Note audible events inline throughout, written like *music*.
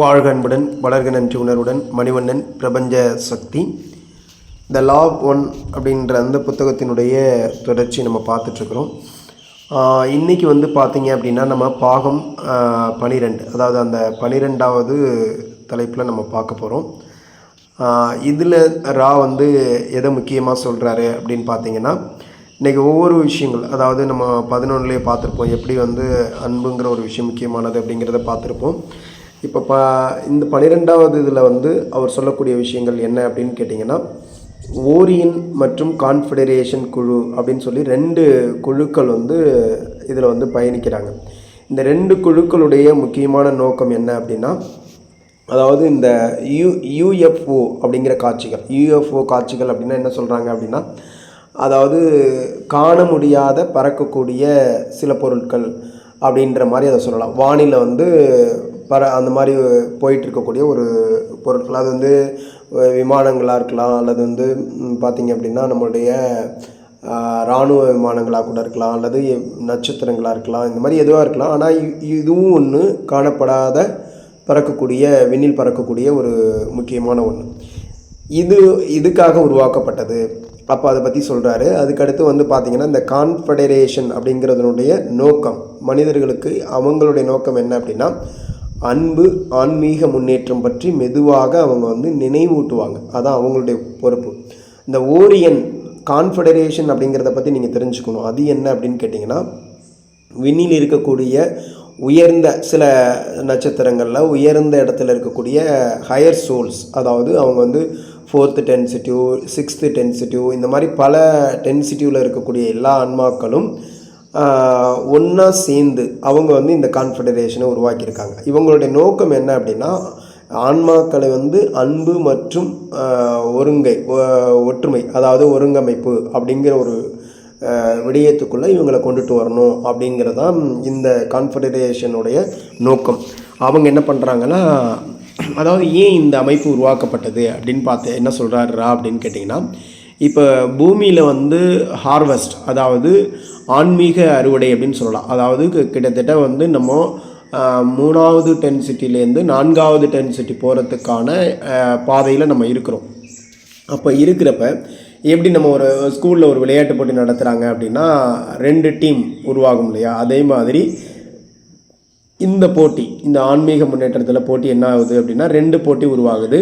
வாழ்க அன்புடன் வளர்க நன்றி உணர்வுடன் மணிவண்ணன் பிரபஞ்ச சக்தி. த லா ஒன் அப்படின்ற அந்த புத்தகத்தினுடைய தொடர்ச்சி நம்ம பார்த்துட்ருக்குறோம். இன்றைக்கி வந்து பார்த்தீங்க அப்படின்னா நம்ம பாகம் பனிரெண்டு. அதாவது அந்த பனிரெண்டாவது தலைப்பில் நம்ம பார்க்க போகிறோம் இதில் ரா வந்து எதை முக்கியமாக சொல்கிறாரு அப்படின்னு பார்த்தீங்கன்னா இன்றைக்கி ஒவ்வொரு விஷயங்கள் அதாவது நம்ம பதினொன்றுலேயே பார்த்துருப்போம் எப்படி வந்து அன்புங்கிற ஒரு விஷயம் முக்கியமானது அப்படிங்கிறத பார்த்துருப்போம். இப்போ ப இந்த பன்னிரெண்டாவது இதில் வந்து அவர் சொல்லக்கூடிய விஷயங்கள் என்ன அப்படின்னு கேட்டிங்கன்னா ஓரியன் மற்றும் கான்ஃபெடரேஷன் குழு அப்படின்னு சொல்லி ரெண்டு குழுக்கள் வந்து இதில் வந்து பயணிக்கிறாங்க. இந்த ரெண்டு குழுக்களுடைய முக்கியமான நோக்கம் என்ன அப்படின்னா அதாவது இந்த யூ யூஎஃப்ஓ அப்படிங்கிற காட்சிகள் யூஎஃப்ஓ காட்சிகள் அப்படின்னா என்ன சொல்கிறாங்க அப்படின்னா அதாவது காண முடியாத பறக்கக்கூடிய சில பொருட்கள் அப்படின்ற மாதிரி அதை சொல்லலாம். வானிலை வந்து பற அந்த மாதிரி போயிட்டு இருக்கக்கூடிய ஒரு பொருட்கள். அது வந்து விமானங்களாக இருக்கலாம் அல்லது வந்து பார்த்திங்க அப்படின்னா நம்மளுடைய இராணுவ விமானங்களாக கூட இருக்கலாம் அல்லது நட்சத்திரங்களாக இருக்கலாம் இந்த மாதிரி எதுவாக இருக்கலாம். ஆனால் இதுவும் ஒன்று காணப்படாத பறக்கக்கூடிய விண்ணில் பறக்கக்கூடிய ஒரு முக்கியமான ஒன்று இது இதுக்காக உருவாக்கப்பட்டது. அப்போ அதை பற்றி சொல்கிறாரு அதுக்கடுத்து வந்து பார்த்திங்கன்னா இந்த கான்ஃபெடரேஷன் அப்படிங்கிறதுனுடைய நோக்கம். மனிதர்களுக்கு அவங்களுடைய நோக்கம் என்ன அப்படின்னா அன்பு ஆன்மீக முன்னேற்றம் பற்றி மெதுவாக அவங்க வந்து நினைவூட்டுவாங்க. அதான் அவங்களுடைய பொறுப்பு. இந்த ஓரியன் கான்ஃபெடரேஷன் அப்படிங்கிறத பற்றி நீங்கள் தெரிஞ்சுக்கணும். அது என்ன அப்படின்னு கேட்டிங்கன்னா விண்ணில் இருக்கக்கூடிய உயர்ந்த சில நட்சத்திரங்களில் உயர்ந்த இடத்துல இருக்கக்கூடிய ஹையர் சோல்ஸ் அதாவது அவங்க வந்து ஃபோர்த்து டென்சிட்டிவ் சிக்ஸ்த்து டென்சிட்டிவ் இந்த மாதிரி பல டென்சிட்டிவில் இருக்கக்கூடிய எல்லா ஆன்மாக்களும் ஒன்றா சேர்ந்து அவங்க வந்து இந்த கான்ஃபெடரேஷனை உருவாக்கியிருக்காங்க. இவங்களுடைய நோக்கம் என்ன அப்படின்னா ஆன்மாக்களை வந்து அன்பு மற்றும் ஒருங்கை ஒற்றுமை அதாவது ஒருங்கமைப்பு அப்படிங்கிற ஒரு விடயத்துக்குள்ளே இவங்களை கொண்டுட்டு வரணும் அப்படிங்கிறது தான் இந்த கான்ஃபெடரேஷனுடைய நோக்கம். அவங்க என்ன பண்ணுறாங்கன்னா அதாவது ஏன் இந்த அமைப்பு உருவாக்கப்பட்டது அப்படின்னு பார்த்து என்ன சொல்கிறாரா அப்படின்னு கேட்டிங்கன்னா இப்போ பூமியில் வந்து ஹார்வெஸ்ட் அதாவது ஆன்மீக அறுவடை அப்படின்னு சொல்லலாம். அதாவது கிட்டத்தட்ட வந்து நம்ம மூணாவது டென்சிட்டிலேருந்து நான்காவது டென்சிட்டி போகிறதுக்கான பாதையில் நம்ம இருக்கிறோம். அப்போ இருக்கிறப்ப எப்படி நம்ம ஒரு ஸ்கூலில் ஒரு விளையாட்டு போட்டி நடத்துகிறாங்க அப்படின்னா ரெண்டு டீம் உருவாகும் இல்லையா? அதே மாதிரி இந்த போட்டி இந்த ஆன்மீக முன்னேற்றத்தில் போட்டி என்ன ஆகுது அப்படின்னா ரெண்டு போட்டி உருவாகுது.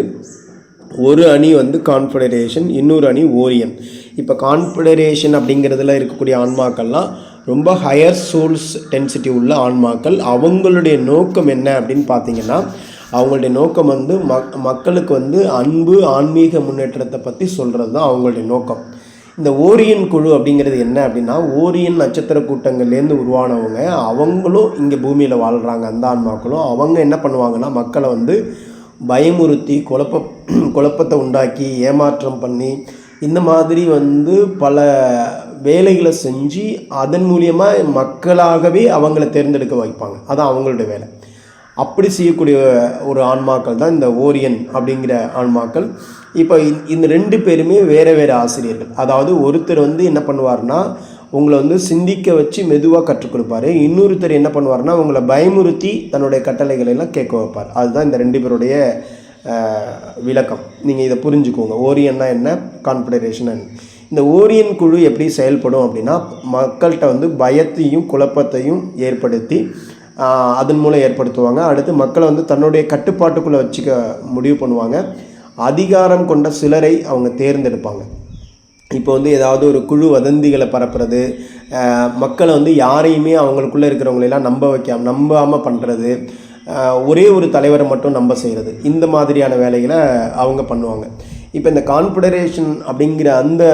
ஒரு அணி வந்து கான்ஃபெடரேஷன் இன்னொரு அணி ஓரியன் இப்போ கான்ஃபெடரேஷன் அப்படிங்கிறதுல இருக்கக்கூடிய ஆன்மாக்கள்லாம் ரொம்ப ஹையர் சோல்ஸ் டென்சிட்டி உள்ள ஆன்மாக்கள். அவங்களுடைய நோக்கம் என்ன அப்படின்னு பார்த்தீங்கன்னா அவங்களுடைய நோக்கம் வந்து மக் மக்களுக்கு வந்து அன்பு ஆன்மீக முன்னேற்றத்தை பற்றி சொல்கிறது தான் அவங்களுடைய நோக்கம். இந்த ஓரியன் குழு அப்படிங்கிறது என்ன அப்படின்னா ஓரியன் நட்சத்திர கூட்டங்கள்லேருந்து உருவானவங்க அவங்களும் இங்கே பூமியில் வாழ்கிறாங்க அந்த ஆன்மாக்களும். அவங்க என்ன பண்ணுவாங்கன்னா மக்களை வந்து பயமுறுத்தி குழப்ப குழப்பத்தை உண்டாக்கி ஏமாற்றம் பண்ணி இந்த மாதிரி வந்து பல வேலைகளை செஞ்சு அதன் மூலியமாக மக்களாகவே அவங்கள தேர்ந்தெடுக்க வைப்பாங்க. அதான் அவங்களுடைய வேலை. அப்படி செய்யக்கூடிய ஒரு ஆன்மாக்கள் தான் இந்த ஓரியன் அப்படிங்கிற ஆன்மாக்கள். இப்போ இந்த- இந்த ரெண்டு பேருமே வேறு வேறு ஆசிரியர்கள். அதாவது ஒருத்தர் வந்து என்ன பண்ணுவார்னா உங்களை வந்து சிந்திக்க வச்சு மெதுவாக கற்றுக் கொடுப்பாரு. இன்னொருத்தர் என்ன பண்ணுவார்னா உங்களை பயமுறுத்தி தன்னுடைய கட்டளைகளை எல்லாம் கேட்க வைப்பார். அதுதான் இந்த ரெண்டு பேருடைய விளக்கம். நீங்கள் இதை புரிஞ்சுக்கோங்க. ஓரியன்னா என்ன? கான்ஃபெடரேஷன் இந்த ஓரியன் குழு எப்படி செயல்படும் அப்படின்னா மக்கள்கிட்ட வந்து பயத்தையும் குழப்பத்தையும் ஏற்படுத்தி அதன் மூலம் ஏற்படுத்துவாங்க. அடுத்து மக்களை வந்து தன்னுடைய கட்டுப்பாட்டுக்குள்ளே வச்சுக்க முடிவு பண்ணுவாங்க. அதிகாரம் கொண்ட சிலரை அவங்க தேர்ந்தெடுப்பாங்க. இப்போ வந்து ஏதாவது ஒரு குழு வதந்திகளை பரப்புறது மக்களை வந்து யாரையுமே அவங்களுக்குள்ளே இருக்கிறவங்களெல்லாம் நம்ப வைக்காம நம்பாமல் பண்ணுறது ஒரே ஒரு தலைவரை மட்டும் நம்ப செய்கிறது இந்த மாதிரியான வேலைகளை அவங்க பண்ணுவாங்க. இப்போ இந்த கான்ஃபெடரேஷன் அப்படிங்கிற அந்த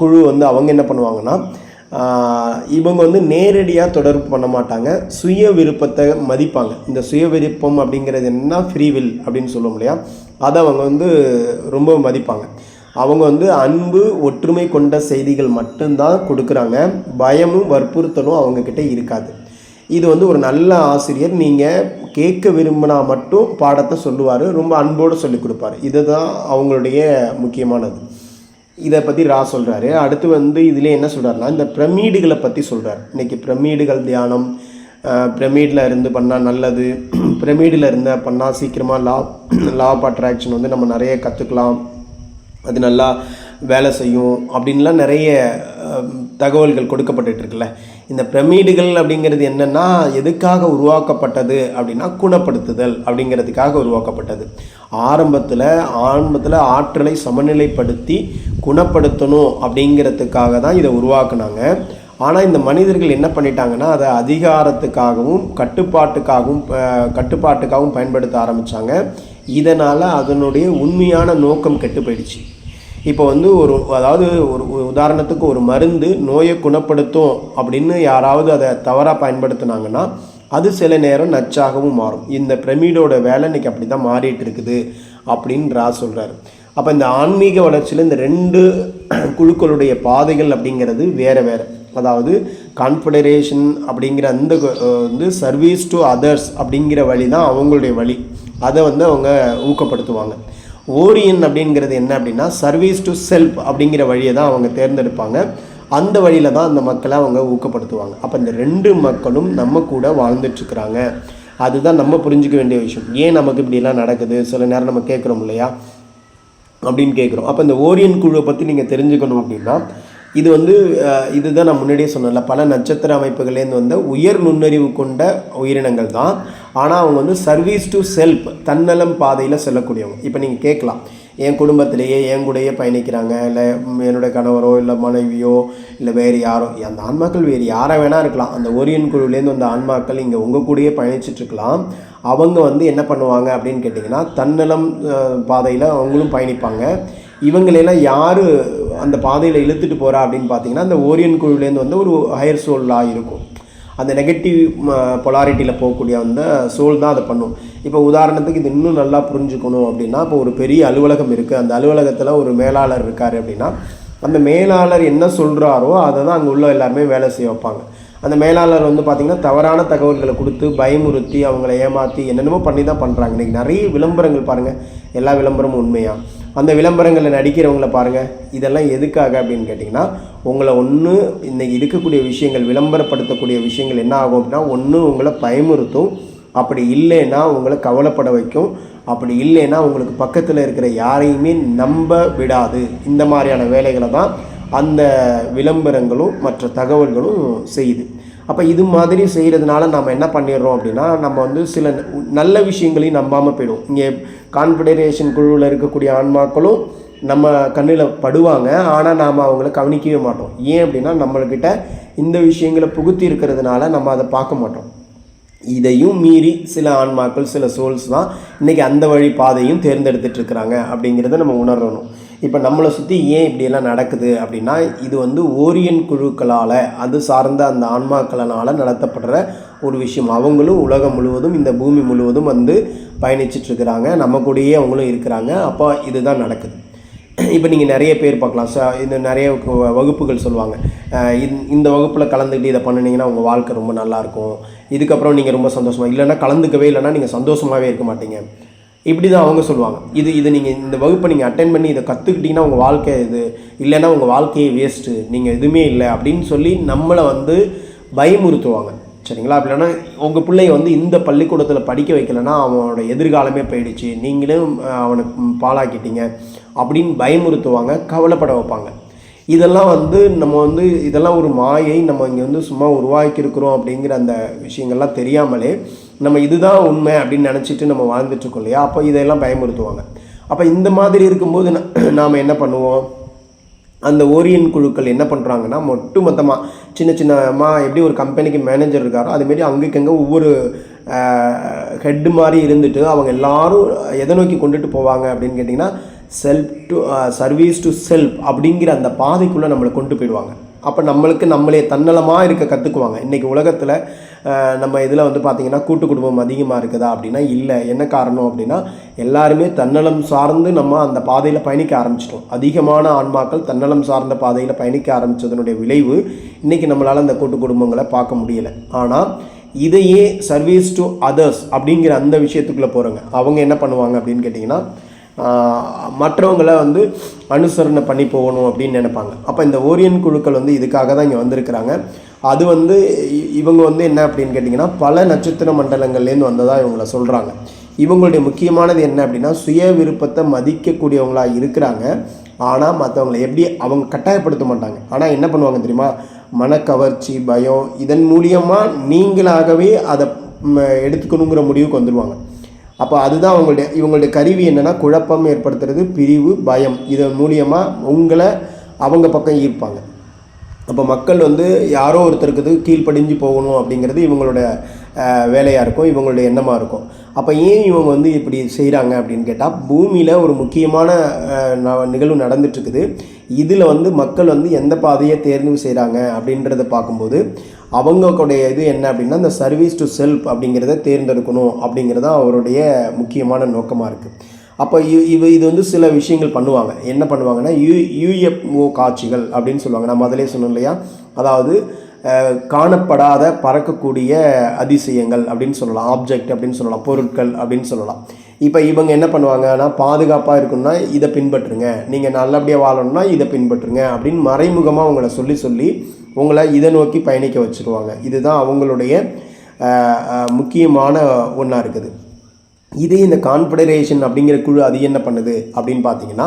குழு வந்து அவங்க என்ன பண்ணுவாங்கன்னா இவங்க வந்து நேரடியாக தொடர்பு பண்ண மாட்டாங்க. சுய விருப்பத்தை மதிப்பாங்க. இந்த சுய விருப்பம் அப்படிங்கிறது என்ன ஃப்ரீவில் அப்படின்னு சொல்லுவோம் இல்லையா? அதை அவங்க வந்து ரொம்ப மதிப்பாங்க. அவங்க வந்து அன்பு ஒற்றுமை கொண்ட செய்திகள் மட்டும்தான் கொடுக்குறாங்க. பயமும் வற்புறுத்தலும் அவங்கக்கிட்ட இருக்காது. இது வந்து ஒரு நல்ல ஆசிரியர். நீங்கள் கேட்க விரும்பினா மட்டும் பாடத்தை சொல்லுவார். ரொம்ப அன்போடு சொல்லிக் கொடுப்பாரு. இதுதான் அவங்களுடைய முக்கியமானது. இதை பற்றி ரா சொல்கிறாரு அடுத்து வந்து இதிலே என்ன சொல்கிறாருன்னா இந்த பிரமீடுகளை பற்றி சொல்கிறார் இன்னைக்கு பிரமீடுகள் தியானம் பிரமிடில் இருந்து பண்ணால் நல்லது. *clears throat* பிரமிடில் இருந்து பண்ணால் சீக்கிரமாக லா லா ஆஃப் அட்ராக்ஷன் வந்து நம்ம நிறைய கற்றுக்கலாம் அது நல்லா வேலை செய்யும் அப்படின்லாம் நிறைய தகவல்கள் கொடுக்கப்பட்டுருக்குல்ல. இந்த பிரமிடுகள் அப்படிங்கிறது என்னென்னா எதுக்காக உருவாக்கப்பட்டது அப்படின்னா குணப்படுத்துதல் அப்படிங்கிறதுக்காக உருவாக்கப்பட்டது. ஆரம்பத்தில் ஆரம்பத்தில் ஆற்றலை சமநிலைப்படுத்தி குணப்படுத்தணும் அப்படிங்கிறதுக்காக தான் இதை உருவாக்குனாங்க. ஆனால் இந்த மனிதர்கள் என்ன பண்ணிட்டாங்கன்னா அதை அதிகாரத்துக்காகவும் கட்டுப்பாட்டுக்காகவும் கட்டுப்பாட்டுக்காகவும் பயன்படுத்த ஆரம்பித்தாங்க இதனால் அதனுடைய உண்மையான நோக்கம் கெட்டு போயிடுச்சு. இப்போ வந்து ஒரு அதாவது ஒரு உதாரணத்துக்கு ஒரு மருந்து நோயை குணப்படுத்தும் அப்படின்னு யாராவது அதை தவறாக பயன்படுத்துனாங்கன்னா அது சில நேரம் நச்சாகவும் மாறும். இந்த பிரமிடோட வேலை இன்னைக்கு அப்படி தான் மாறிட்டு இருக்குது அப்படின்னு ரா சொல்கிறாரு அப்போ இந்த ஆன்மீக வளர்ச்சியில் இந்த ரெண்டு குழுக்களுடைய பாதைகள் அப்படிங்கிறது வேறு வேறு. அதாவது கான்ஃபெடரேஷன் அப்படிங்கிற அந்த வந்து சர்வீஸ் டு அதர்ஸ் அப்படிங்கிற வழி தான் அவங்களுடைய வழி. அதை வந்து அவங்க ஊக்கப்படுத்துவாங்க. ஓரியன் அப்படிங்கிறது என்ன அப்படின்னா சர்வீஸ் டு செல்ஃப் அப்படிங்கிற வழியை தான் அவங்க தேர்ந்தெடுப்பாங்க. அந்த வழியில் தான் அந்த மக்களை அவங்க ஊக்கப்படுத்துவாங்க. அப்போ இந்த ரெண்டு மக்களும் நம்ம கூட வாழ்ந்துட்டுருக்குறாங்க. அதுதான் நம்ம புரிஞ்சுக்க வேண்டிய விஷயம். ஏன் நமக்கு இப்படிலாம் நடக்குது? சில நேரம் நம்ம கேட்குறோம் இல்லையா? அப்படின்னு கேட்குறோம். அப்போ இந்த ஓரியன் குழுவை பற்றி நீங்கள் தெரிஞ்சுக்கணும் அப்படின்னா இது வந்து இதுதான் நான் முன்னாடியே சொன்னல பல நட்சத்திர அமைப்புகள்லேருந்து வந்த உயர் நுண்ணறிவு கொண்ட உயிரினங்கள் தான் ஆனால் அவங்க வந்து சர்வீஸ் டு செல்ஃப் தன்னலம் பாதையில் செல்லக்கூடியவங்க. இப்போ நீங்கள் கேட்கலாம். என் குடும்பத்திலேயே என் கூடயே பயணிக்கிறாங்க. இல்லை என்னுடைய கணவரோ இல்லை மனைவியோ இல்லை வேறு யாரோ. அந்த ஆன்மாக்கள் வேறு யாரை வேணால் இருக்கலாம். அந்த ஓரியன் குழுவிலேருந்து வந்த ஆன்மாக்கள் இங்கே உங்கள் கூடயே பயணிச்சிட்ருக்கலாம் அவங்க வந்து என்ன பண்ணுவாங்க அப்படின்னு கேட்டிங்கன்னா தன்னலம் பாதையில் அவங்களும் பயணிப்பாங்க. இவங்களெல்லாம் யார் அந்த பாதையில் இழுத்துட்டு போகிறா அப்படின்னு பார்த்தீங்கன்னா அந்த ஓரியன் குழுவிலேருந்து வந்து ஒரு ஹையர் சோலாக இருக்கும். அந்த நெகட்டிவ் பொலாரிட்டியில் போகக்கூடிய அந்த சோல் தான் அதை பண்ணும். இப்போ உதாரணத்துக்கு இது இன்னும் நல்லா புரிஞ்சுக்கணும் அப்படின்னா இப்போ ஒரு பெரிய அலுவலகம் இருக்குது அந்த அலுவலகத்தில் ஒரு மேலாளர் இருக்கார் அப்படின்னா அந்த மேலாளர் என்ன சொல்கிறாரோ அதை தான் அங்கே உள்ள எல்லாருமே வேலை செய்ய வைப்பாங்க. அந்த மேலாளர் வந்து பார்த்திங்கன்னா தவறான தகவல்களை கொடுத்து பயமுறுத்தி அவங்கள ஏமாற்றி என்னென்னமோ பண்ணி தான் பண்ணுறாங்க இன்றைக்கி நிறைய விளம்பரங்கள் பாருங்கள் எல்லா விளம்பரமும் உண்மையாக அந்த விளம்பரங்களில் நடிக்கிறவங்கள பாருங்கள் இதெல்லாம் எதுக்காக அப்படின்னு கேட்டிங்கன்னா உங்களை ஒன்று இன்றைக்கி இருக்கக்கூடிய விஷயங்கள் விளம்பரப்படுத்தக்கூடிய விஷயங்கள் என்ன ஆகும் அப்படின்னா ஒன்று உங்களை பயமுறுத்தும். அப்படி இல்லைன்னா உங்களை கவலைப்பட வைக்கும். அப்படி இல்லைன்னா உங்களுக்கு பக்கத்தில் இருக்கிற யாரையுமே நம்ப விடாது. இந்த மாதிரியான வேலைகளை தான் அந்த விளம்பரங்களும் மற்ற தகவல்களும் செய்யுது. அப்போ இது மாதிரி செய்கிறதுனால நம்ம என்ன பண்ணிடுறோம் அப்படின்னா நம்ம வந்து சில நல்ல விஷயங்களையும் நம்பாமல் போயிடும் இங்கே கான்ஃபெடரேஷன் குழுவில் இருக்கக்கூடிய ஆன்மாக்களும் நம்ம கண்ணில் படுவாங்க. ஆனால் நாம் அவங்கள கவனிக்கவே மாட்டோம். ஏன் அப்படின்னா நம்மள்கிட்ட இந்த விஷயங்களை புகுத்தி இருக்கிறதுனால நம்ம அதை பார்க்க மாட்டோம். இதையும் மீறி சில ஆன்மாக்கள் சில சோல்ஸ் தான் இன்றைக்கி அந்த வழி பாதையும் தேர்ந்தெடுத்துட்ருக்குறாங்க அப்படிங்கிறத நம்ம உணரணும். இப்போ நம்மளை சுற்றி ஏன் இப்படியெல்லாம் நடக்குது அப்படின்னா இது வந்து ஓரியன் குழுக்களால் அது சார்ந்த அந்த ஆன்மாக்களினால் நடத்தப்படுற ஒரு விஷயம். அவங்களும் உலகம் முழுவதும் இந்த பூமி முழுவதும் வந்து பயணிச்சிட்டு இருக்கிறாங்க. நம்ம கூடயே அவங்களும் இருக்கிறாங்க. அப்போ இதுதான் நடக்குது. இப்போ நீங்கள் நிறைய பேர் பார்க்கலாம். ச இந்த நிறைய வகுப்புகள் சொல்லுவாங்க. இந்த- இந்த வகுப்பில் கலந்துக்கிட்டு இதை பண்ணினீங்கன்னா உங்கள் வாழ்க்கை ரொம்ப நல்லாயிருக்கும் இதுக்கப்புறம் நீங்கள் ரொம்ப சந்தோஷமாக இல்லைன்னா கலந்துக்கவே இல்லைன்னா நீங்கள் சந்தோஷமாகவே இருக்க மாட்டீங்க. இப்படி தான் அவங்க சொல்லுவாங்க. இது இது நீங்கள் இந்த வகுப்பை நீங்கள் அட்டென்ட் பண்ணி இதை கற்றுக்கிட்டிங்கன்னா உங்கள் வாழ்க்கை இது. இல்லைன்னா உங்கள் வாழ்க்கையே வேஸ்ட்டு நீங்கள் எதுவுமே இல்லை அப்படின்னு சொல்லி நம்மளை வந்து பயமுறுத்துவாங்க. சரிங்களா? அப்படி இல்லைன்னா உங்கள் பிள்ளைய வந்து இந்த பள்ளிக்கூடத்தில் படிக்க வைக்கலைன்னா அவனோட எதிர்காலமே போயிடுச்சு. நீங்களும் அவனை பாழாக்கிட்டீங்க அப்படின்னு பயமுறுத்துவாங்க கவலைப்பட வைப்பாங்க. இதெல்லாம் வந்து நம்ம வந்து இதெல்லாம் ஒரு மாயை. நம்ம இங்கே வந்து சும்மா உருவாக்கியிருக்கிறோம் அப்படிங்கிற அந்த விஷயங்கள்லாம் தெரியாமலே நம்ம இதுதான் உண்மை அப்படின்னு நினச்சிட்டு நம்ம வாழ்ந்துட்டுருக்கோம் இல்லையா? அப்போ இதையெல்லாம் பயமுறுத்துவாங்க. அப்போ இந்த மாதிரி இருக்கும்போது நாம் என்ன பண்ணுவோம்? அந்த ஓரியன் குழுக்கள் என்ன பண்ணுறாங்கன்னா மொட்டு மொத்தமாக சின்ன சின்னமாக எப்படி ஒரு கம்பெனிக்கு மேனேஜர் இருக்காரோ அதுமாரி அங்கேக்கங்க ஒவ்வொரு ஹெட்டு மாதிரி இருந்துட்டு அவங்க எல்லாரும் எதை நோக்கி கொண்டுட்டு போவாங்க அப்படின்னு கேட்டிங்கன்னா self to service to self அப்படிங்கிற அந்த பாதைக்குள்ளே நம்மளை கொண்டு போயிடுவாங்க. அப்போ நம்மளுக்கு நம்மளே தன்னலமாக இருக்க கற்றுக்குவாங்க இன்றைக்கி உலகத்தில் நம்ம இதில் வந்து பார்த்திங்கன்னா கூட்டு குடும்பம் அதிகமாக இருக்குதா அப்படின்னா இல்லை. என்ன காரணம் அப்படின்னா எல்லாருமே தன்னலம் சார்ந்து நம்ம அந்த பாதையில் பயணிக்க ஆரம்பிச்சிட்டோம். அதிகமான ஆன்மாக்கள் தன்னலம் சார்ந்த பாதையில் பயணிக்க ஆரம்பித்ததனுடைய விளைவு இன்றைக்கி நம்மளால் அந்த கூட்டு குடும்பங்களை பார்க்க முடியலை. ஆனால் இதையே சர்வீஸ் டு அதர்ஸ் அப்படிங்கிற அந்த விஷயத்துக்குள்ளே போகிறோங்க அவங்க என்ன பண்ணுவாங்க அப்படின்னு கேட்டிங்கன்னா மற்றவங்கள வந்து அனுசரணை பண்ணி போகணும் அப்படின்னு நினைப்பாங்க. அப்போ இந்த ஓரியன் குழுக்கள் வந்து இதுக்காக தான் இங்கே வந்திருக்கிறாங்க. அது வந்து இவங்க வந்து என்ன அப்படின்னு கேட்டிங்கன்னா பல நட்சத்திர மண்டலங்கள்லேருந்து வந்ததாக இவங்கள சொல்கிறாங்க இவங்களுடைய முக்கியமானது என்ன அப்படின்னா சுய விருப்பத்தை மதிக்கக்கூடியவங்களாக இருக்கிறாங்க. ஆனால் மற்றவங்களை எப்படி அவங்க கட்டாயப்படுத்த மாட்டாங்க. ஆனால் என்ன பண்ணுவாங்க தெரியுமா? மனக்கவர்ச்சி பயம் இதன் மூலியமாக நீங்களாகவே அதை எடுத்துக்கணுங்கிற முடிவுக்கு வந்துடுவாங்க அப்போ அதுதான் அவங்களுடைய இவங்களுடைய கருவி என்னென்னா குழப்பம் ஏற்படுத்துறது பிரிவு பயம். இதன் மூலியமாக உங்களை அவங்க பக்கம் ஈர்ப்பாங்க. அப்போ மக்கள் வந்து யாரோ ஒருத்தருக்கு கீழ்ப்படிஞ்சு போகணும் அப்படிங்கிறது இவங்களோட வேலையாக இருக்கும் இவங்களுடைய எண்ணமாக இருக்கும். அப்போ ஏன் இவங்க வந்து இப்படி செய்கிறாங்க அப்படின்னு கேட்டால் பூமியில் ஒரு முக்கியமான ந- நிகழ்வு நடந்துட்டுருக்குது. இதில் வந்து மக்கள் வந்து எந்த பாதையை தேர்வு செய்கிறாங்க அப்படின்றத பார்க்கும்போது அவங்களுடைய இது என்ன அப்படின்னா இந்த சர்வீஸ் டு செல்ஃப் அப்படிங்கிறத தேர்ந்தெடுக்கணும் அப்படிங்கிறது தான் அவருடைய முக்கியமான நோக்கமாக இருக்குது அப்போ இ- இவ இது வந்து சில விஷயங்கள் பண்ணுவாங்க. என்ன பண்ணுவாங்கன்னா யூ யூஎஃப்ஓ காட்சிகள் அப்படின்னு சொல்லுவாங்க. நான் முதலே சொன்னோம் இல்லையா? அதாவது காணப்படாத பறக்கக்கூடிய அதிசயங்கள் அப்படின்னு சொல்லலாம். ஆப்ஜெக்ட் அப்படின்னு சொல்லலாம். பொருட்கள் அப்படின்னு சொல்லலாம். இப்போ இவங்க என்ன பண்ணுவாங்கன்னா பாதுகாப்பாக இருக்கணும்னா இதை பின்பற்றுங்க. நீங்கள் நல்லபடியாக வாழணும்னா இதை பின்பற்றுங்க அப்படின்னு மறைமுகமாக உங்களை சொல்லி சொல்லி உங்களை இதை நோக்கி பயணிக்க வச்சுருவாங்க. இதுதான் அவங்களுடைய முக்கியமான ஒன்றா இருக்குது. இதே இந்த கான்ஃபெடரேஷன் அப்படிங்கிற குழு அது என்ன பண்ணுது அப்படின்னு பார்த்தீங்கன்னா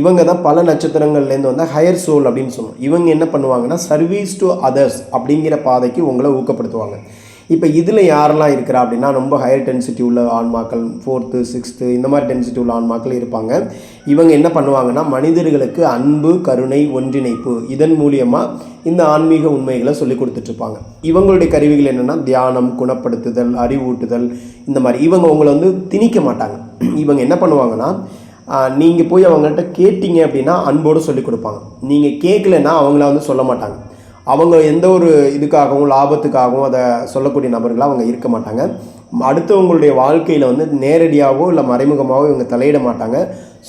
இவங்க தான் பல நட்சத்திரங்கள்லேருந்து வந்து ஹையர் சோல் அப்படின்னு சொல்லுவோம் இவங்க என்ன பண்ணுவாங்கன்னா சர்வீஸ் டு அதர்ஸ் அப்படிங்கிற பாதைக்கு உங்களை ஊக்கப்படுத்துவாங்க. இப்போ இதில் யாரெல்லாம் இருக்கிறா அப்படின்னா ரொம்ப ஹையர் டென்சிட்டி உள்ள ஆன்மாக்கள் ஃபோர்த்து சிக்ஸ்த்து இந்த மாதிரி டென்சிட்டி உள்ள ஆன்மாக்கள் இருப்பாங்க. இவங்க என்ன பண்ணுவாங்கன்னா மனிதர்களுக்கு அன்பு கருணை ஒன்றிணைப்பு இதன் மூலியமாக இந்த ஆன்மீக உண்மைகளை சொல்லி கொடுத்துட்ருப்பாங்க இவங்களுடைய கருவிகள் என்னென்னா தியானம் குணப்படுத்துதல் அறிவூட்டுதல் இந்த மாதிரி. இவங்க உங்களை வந்து திணிக்க மாட்டாங்க. இவங்க என்ன பண்ணுவாங்கன்னா நீங்கள் போய் அவங்கள்ட்ட கேட்டீங்க அப்படின்னா அன்போடு சொல்லி கொடுப்பாங்க. நீங்கள் கேட்கலன்னா அவங்கள வந்து சொல்ல மாட்டாங்க. அவங்க எந்த ஒரு இதுக்காகவும் லாபத்துக்காகவும் அதை சொல்லக்கூடிய நபர்களாக அவங்க இருக்க மாட்டாங்க. அடுத்தவங்களுடைய வாழ்க்கையில் வந்து நேரடியாகவோ இல்லை மறைமுகமாகவோ இவங்க தலையிட மாட்டாங்க.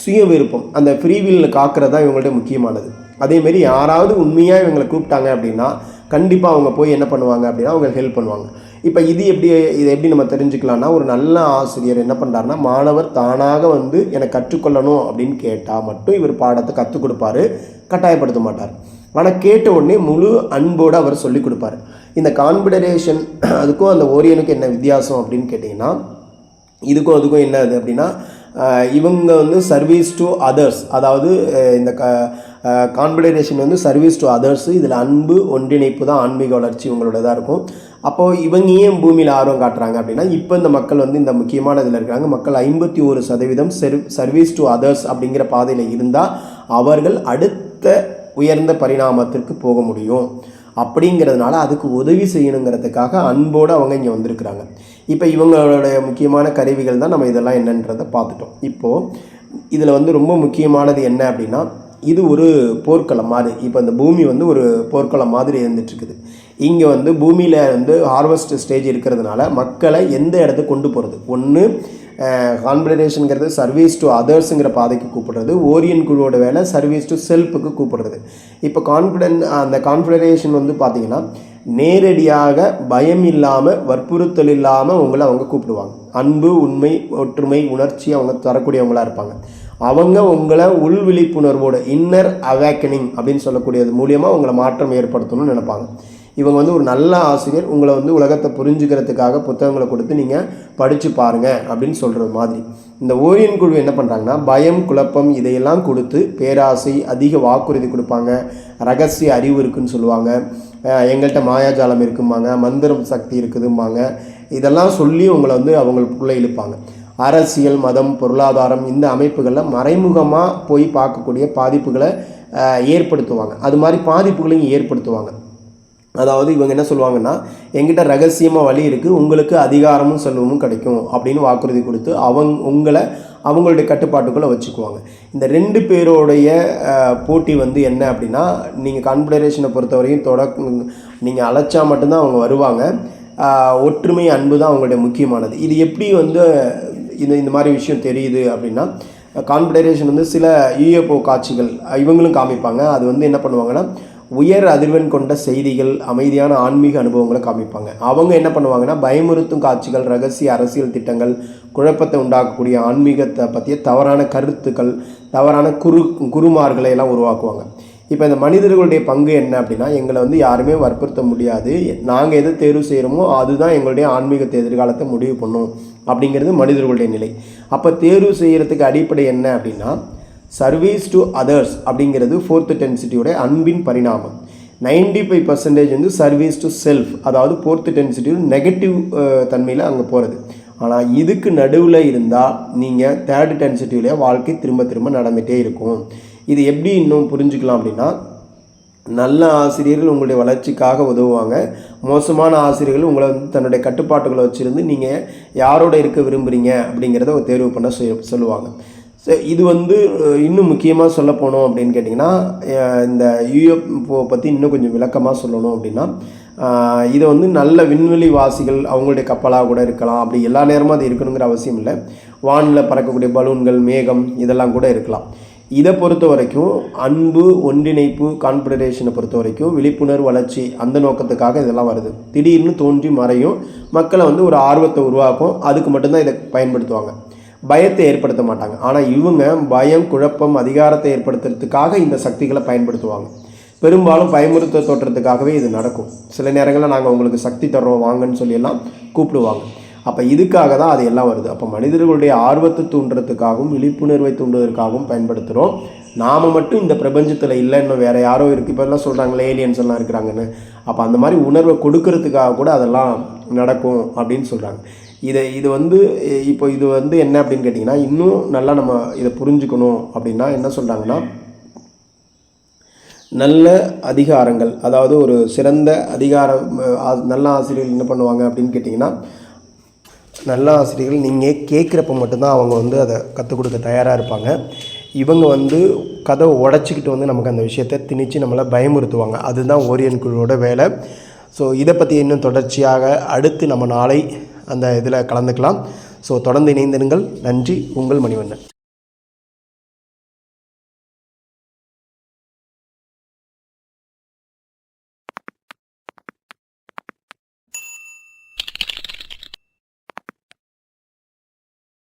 சுய விருப்பம். அந்த ஃப்ரீவில் காக்கிறது தான் இவங்கள்ட்ட முக்கியமானது. அதேமாரி யாராவது உண்மையாக இவங்களை கூப்பிட்டாங்க அப்படின்னா கண்டிப்பாக அவங்க போய் என்ன பண்ணுவாங்க அப்படின்னா அவங்க ஹெல்ப் பண்ணுவாங்க. இப்போ இது எப்படி இதை எப்படி நம்ம தெரிஞ்சுக்கலாம்னா ஒரு நல்ல ஆசிரியர் என்ன பண்ணுறாருன்னா மாணவர் தானாக வந்து எனக்கு கற்றுக்கொள்ளணும் அப்படின்னு கேட்டால் மட்டும் இவர் பாடத்தை கற்றுக் கொடுப்பாரு கட்டாயப்படுத்த மாட்டார். ஆனால் கேட்ட உடனே முழு அன்போடு அவர் சொல்லிக் கொடுப்பாரு. இந்த கான்பிடரேஷன் அதுக்கும் அந்த ஓரியனுக்கும் என்ன வித்தியாசம் அப்படின்னு கேட்டிங்கன்னா இதுக்கும் அதுக்கும் என்ன அது அப்படின்னா இவங்க வந்து சர்வீஸ் டு அதர்ஸ் அதாவது இந்த க கான்பிடரேஷன் வந்து சர்வீஸ் டு அதர்ஸ் இதில் அன்பு ஒன்றிணைப்பு தான் ஆன்மீக வளர்ச்சி இவங்களோடதாக இருக்கும். அப்போது இவங்க ஏன் பூமியில் ஆர்வம் காட்டுறாங்க அப்படின்னா இப்போ இந்த மக்கள் வந்து இந்த முக்கியமான இதில் இருக்கிறாங்க. மக்கள் ஐம்பத்தி ஒரு சதவீதம் செர் சர்வீஸ் டு அதர்ஸ் அப்படிங்கிற பாதையில் இருந்தால் அவர்கள் அடுத்த உயர்ந்த பரிணாமத்திற்கு போக முடியும். அப்படிங்கிறதுனால அதுக்கு உதவி செய்யணுங்கிறதுக்காக அன்போடு அவங்க இங்கே வந்திருக்கிறாங்க. இப்போ இவங்களுடைய முக்கியமான கருவிகள் தான் நம்ம இதெல்லாம் என்னன்றதை பார்த்துட்டோம். இப்போது இதில் வந்து ரொம்ப முக்கியமானது என்ன அப்படின்னா இது ஒரு போர்க்களம் மாதிரி. இப்போ இந்த பூமி வந்து ஒரு போர்க்களம் மாதிரி இருந்துட்டுருக்குது. இங்கே வந்து பூமியில் வந்து ஹார்வெஸ்ட் ஸ்டேஜ் இருக்கிறதுனால மக்களை எந்த இடத்துக்கு கொண்டு போகிறது ஒன்று கான்பிடரேஷனுங்கிறது சர்வீஸ் டு அதர்ஸுங்கிற பாதைக்கு கூப்பிடுறது. ஓரியன் குழுவோட வேலை சர்வீஸ் டு செல்ஃபுக்கு கூப்பிடுறது. இப்போ கான்ஃபிடென்ட் அந்த கான்ஃபிடரேஷன் வந்து பார்த்தீங்கன்னா நேரடியாக பயம் இல்லாமல் வற்புறுத்தல் இல்லாமல் உங்களை அவங்க கூப்பிடுவாங்க. அன்பு உண்மை ஒற்றுமை உணர்ச்சி அவங்க தரக்கூடியவங்களா இருப்பாங்க. அவங்க உங்களை உள் விழிப்புணர்வோட இன்னர் அவேக்கனிங் அப்படின்னு சொல்லக்கூடியது மூலியமாக உங்களை மாற்றம் ஏற்படுத்தணும்னு நினைப்பாங்க. இவங்க வந்து ஒரு நல்ல ஆசிரியர். உங்களை வந்து உலகத்தை புரிஞ்சுக்கிறதுக்காக புத்தகங்களை கொடுத்து நீங்கள் படித்து பாருங்க அப்படின்னு சொல்கிற மாதிரி. இந்த ஓரியன் குழு என்ன பண்ணுறாங்கன்னா பயம் குழப்பம் இதையெல்லாம் கொடுத்து பேராசை அதிக வாக்குறுதி கொடுப்பாங்க. ரகசிய அறிவு இருக்குன்னு சொல்லுவாங்க. எங்கள்கிட்ட மாயாஜாலம் இருக்கும்பாங்க. மந்திரம் சக்தி இருக்குதும்பாங்க. இதெல்லாம் சொல்லி உங்களை வந்து அவங்களுக்குள்ளே இழுப்பாங்க. அரசியல் மதம் பொருளாதாரம் இந்த அமைப்புகளில் மறைமுகமாக போய் பார்க்கக்கூடிய பாதிப்புகளை ஏற்படுத்துவாங்க. அது மாதிரி பாதிப்புகளையும் ஏற்படுத்துவாங்க. அதாவது இவங்க என்ன சொல்லுவாங்கன்னா எங்கிட்ட ரகசியமாக வழி இருக்குது உங்களுக்கு அதிகாரமும் செல்வமும் கிடைக்கும் அப்படின்னு வாக்குறுதி கொடுத்து அவங்க உங்களை அவங்களுடைய கட்டுப்பாட்டுக்குள்ளே வச்சுக்குவாங்க. இந்த ரெண்டு பேரோடைய போட்டி வந்து என்ன அப்படின்னா நீங்கள் கான்ஃபெடரேஷனை பொறுத்தவரையும் தொட நீங்கள் அழைச்சா மட்டும்தான் அவங்க வருவாங்க. ஒற்றுமை அன்பு தான் அவங்களுடைய முக்கியமானது. இது எப்படி வந்து இந்த இந்த மாதிரி விஷயம் தெரியுது அப்படின்னா கான்ஃபெடரேஷன் வந்து சில யூஎஃப்ஓ காட்சிகள் இவங்களும் காமிப்பாங்க. அது வந்து என்ன பண்ணுவாங்கன்னா உயர் அதிர்வெண் கொண்ட செய்திகள் அமைதியான ஆன்மீக அனுபவங்களை காமிப்பாங்க. அவங்க என்ன பண்ணுவாங்கன்னா பயமுறுத்தும் காட்சிகள் ரகசிய அரசியல் திட்டங்கள் குழப்பத்தை உண்டாக்கக்கூடிய ஆன்மீகத்தை பற்றிய தவறான கருத்துக்கள் தவறான குரு குருமார்களை எல்லாம் உருவாக்குவாங்க. இப்போ இந்த மனிதர்களுடைய பங்கு என்ன அப்படின்னா எங்களை வந்து யாருமே வற்புறுத்த முடியாது. நாங்கள் எதை தேர்வு செய்கிறோமோ அதுதான் எங்களுடைய ஆன்மீகத்தை எதிர்காலத்தை முடிவு பண்ணும் அப்படிங்கிறது மனிதர்களுடைய நிலை. அப்போ தேர்வு செய்கிறதுக்கு அடிப்படை என்ன அப்படின்னா சர்வீஸ் டு அதர்ஸ் அப்படிங்கிறது ஃபோர்த்து டென்சிட்டியோட அன்பின் பரிணாமம். நைன்டி ஃபைவ் பர்சன்டேஜ் வந்து சர்வீஸ் டு செல்ஃப் அதாவது ஃபோர்த்து டென்சிட்டி நெகட்டிவ் தன்மையில் அங்கே போகிறது ஆனால் இதுக்கு நடுவில் இருந்தால் நீங்கள் தேர்டு டென்சிட்டியிலே வாழ்க்கை திரும்ப திரும்ப நடந்துகிட்டே இருக்கும். இது எப்படி இன்னும் புரிஞ்சுக்கலாம் அப்படின்னா நல்ல ஆசிரியர்கள் உங்களுடைய வளர்ச்சிக்காக உதவுவாங்க. மோசமான ஆசிரியர்கள் உங்களை வந்து தன்னுடைய கட்டுப்பாட்டுகளை வச்சுருந்து நீங்கள் யாரோட இருக்க விரும்புகிறீங்க அப்படிங்கிறத ஒரு தேர்வு பண்ண சொல்லுவாங்க. ஸோ இது வந்து இன்னும் முக்கியமாக சொல்ல போனோம் அப்படின்னு கேட்டிங்கன்னா இந்த யூஎஃப்ஓ பற்றி இன்னும் கொஞ்சம் விளக்கமாக சொல்லணும் அப்படின்னா இதை வந்து நல்ல விண்வெளி வாசிகள் அவங்களுடைய கப்பலாக கூட இருக்கலாம். அப்படி எல்லா நேரமும் அது இருக்கணுங்கிற அவசியம் இல்லை. வானில் பறக்கக்கூடிய பலூன்கள் மேகம் இதெல்லாம் கூட இருக்கலாம். இதை பொறுத்த வரைக்கும் அன்பு ஒன்றிணைப்பு கான்ஃபெடரேஷனை பொறுத்த வரைக்கும் விழிப்புணர்வு வளர்ச்சி அந்த நோக்கத்துக்காக இதெல்லாம் வருது. திடீர்னு தோன்றி மறையும். மக்களை வந்து ஒரு ஆர்வத்தை உருவாக்கும். அதுக்கு மட்டும்தான் இதை பயன்படுத்துவாங்க. பயத்தை ஏற்படுத்த மாட்டாங்க. ஆனால் இவங்க பயம் குழப்பம் அதிகாரத்தை ஏற்படுத்துறதுக்காக இந்த சக்திகளை பயன்படுத்துவாங்க. பெரும்பாலும் பயமுறுத்த தோற்றத்துக்காகவே இது நடக்கும். சில நேரங்களில் நாங்கள் உங்களுக்கு சக்தி தர்றோம் வாங்கன்னு சொல்லியெல்லாம் கூப்பிடுவாங்க. அப்போ இதுக்காக தான் அது எல்லாம் வருது. அப்போ மனிதர்களுடைய ஆர்வத்தை தூண்டுறதுக்காகவும் விழிப்புணர்வை தூண்டுவதற்காகவும் பயன்படுத்துகிறோம் நாம் மட்டும் இந்த பிரபஞ்சத்தில் இல்லை இன்னும் வேறு யாரோ இருக்குது இப்போ எல்லாம் சொல்கிறாங்களே ஏலியன்ஸ் எல்லாம் இருக்கிறாங்கன்னு. அப்போ அந்த மாதிரி உணர்வை கொடுக்கறதுக்காக கூட அதெல்லாம் நடக்கும் அப்படின்னு சொல்கிறாங்க இதை இது வந்து இப்போ இது வந்து என்ன அப்படின்னு கேட்டிங்கன்னா இன்னும் நல்லா நம்ம இதை புரிஞ்சுக்கணும் அப்படின்னா என்ன சொல்கிறாங்கன்னா நல்ல அதிகாரங்கள் அதாவது ஒரு சிறந்த அதிகாரம் ஆ- நல்ல ஆசிரியர்கள் என்ன பண்ணுவாங்க அப்படின்னு கேட்டிங்கன்னா நல்ல ஆசிரியர்கள் நீங்கள் கேட்குறப்ப மட்டும்தான் அவங்க வந்து அதை கற்றுக் கொடுக்க தயாராக இருப்பாங்க. இவங்க வந்து கதவை உடச்சிக்கிட்டு வந்து நமக்கு அந்த விஷயத்தை திணித்து நம்மளை பயமுறுத்துவாங்க. அதுதான் ஓரியன் குழுவோட வேலை. ஸோ இதை பற்றி இன்னும் தொடர்ச்சியாக அடுத்து நம்ம நாளை அந்த இதில் கலந்துக்கலாம். ஸோ தொடர்ந்து இணைந்திருங்கள். நன்றி. உங்கள் மணிவண்ணன்.